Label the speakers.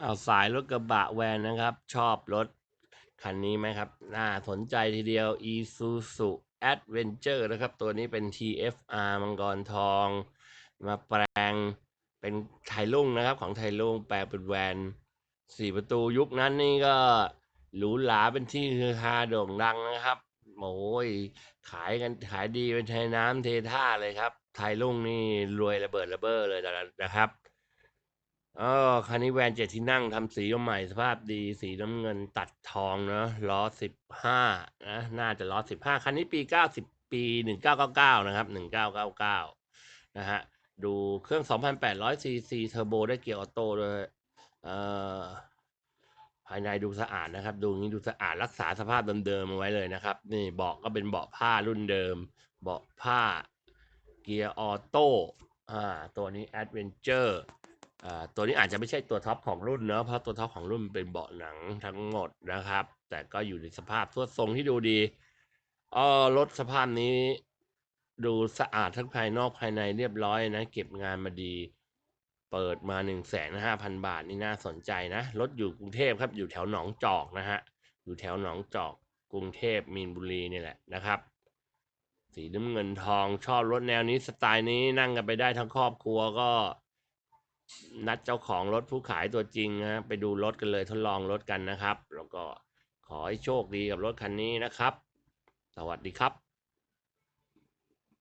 Speaker 1: เอาสายรถกระบะแวนนะครับ ชอบรถคันนี้ไหมครับ น่าสนใจทีเดียว Isuzu Adventure นะครับ ตัวนี้เป็น TFR มังกรทอง มาแปลงเป็นไทยลุ่งนะครับ ของไทยลุ่งแปลงเป็นแวนสี่ประตูยุคนั้นนี่ก็หรูหราเป็นที่ฮือฮาโด่งดังนะครับโอ้ยขายกันขายดีเป็นเทยน้ำเทท่าเลยครับ ไทยลุ่งนี่รวยระเบิดระเบ้อเลยนะครับ อ๋อคันนี้แวนเจ็ดที่นั่งทำสีใหม่สภาพดีสีน้ำเงินตัดทองเนาะล้อสิบห้านะน่าจะล้อสิบห้าคันนี้ปีเก้าสิบปีหนึ่งเก้าเก้าเก้านะครับหนึ่งเก้าเก้าเก้านะฮะดูเครื่องสองพันแปดร้อยซีซีเทอร์โบได้เกียร์ออโต้ด้วยเอ่อภายในดูสะอาดนะครับ ดูนี้ดูสะอาดรักษาสภาพเดิมๆเอาไว้เลยนะครับ นี่เบาะก็เป็นเบาะผ้ารุ่นเดิม เบาะผ้าเกียร์ออโต้อ่าตัวนี้แอดเวนเจอร์ ตัวนี้อาจจะไม่ใช่ตัวท็อปของรุ่นเนอะเพราะตัวท็อปของรุ่นเป็นเบาะหนังทั้งหมดนะครับ แต่ก็อยู่ในสภาพทั่วทรงที่ดูดีออรถสภาพนี้ ดูสะอาดทั้งภายนอกภายในเรียบร้อยนะ เก็บงานมาดี เปิดมาหนึ่งแสนห้าพันบาทนี่น่าสนใจนะรถอยู่กรุงเทพครับอยู่แถวหนองจอกนะฮะอยู่แถวหนองจอกกรุงเทพมีนบุรีนี่แหละนะครับ สีน้ำเงินทองชอบรถแนวนี้สไตล์นี้นั่งกันไปได้ทั้งครอบครัวก็ นัดเจ้าของรถผู้ขายตัวจริงนะไปดูรถกันเลยทดลองรถกันนะครับ แล้วก็ขอให้โชคดีกับรถคันนี้นะครับ สวัสดีครับ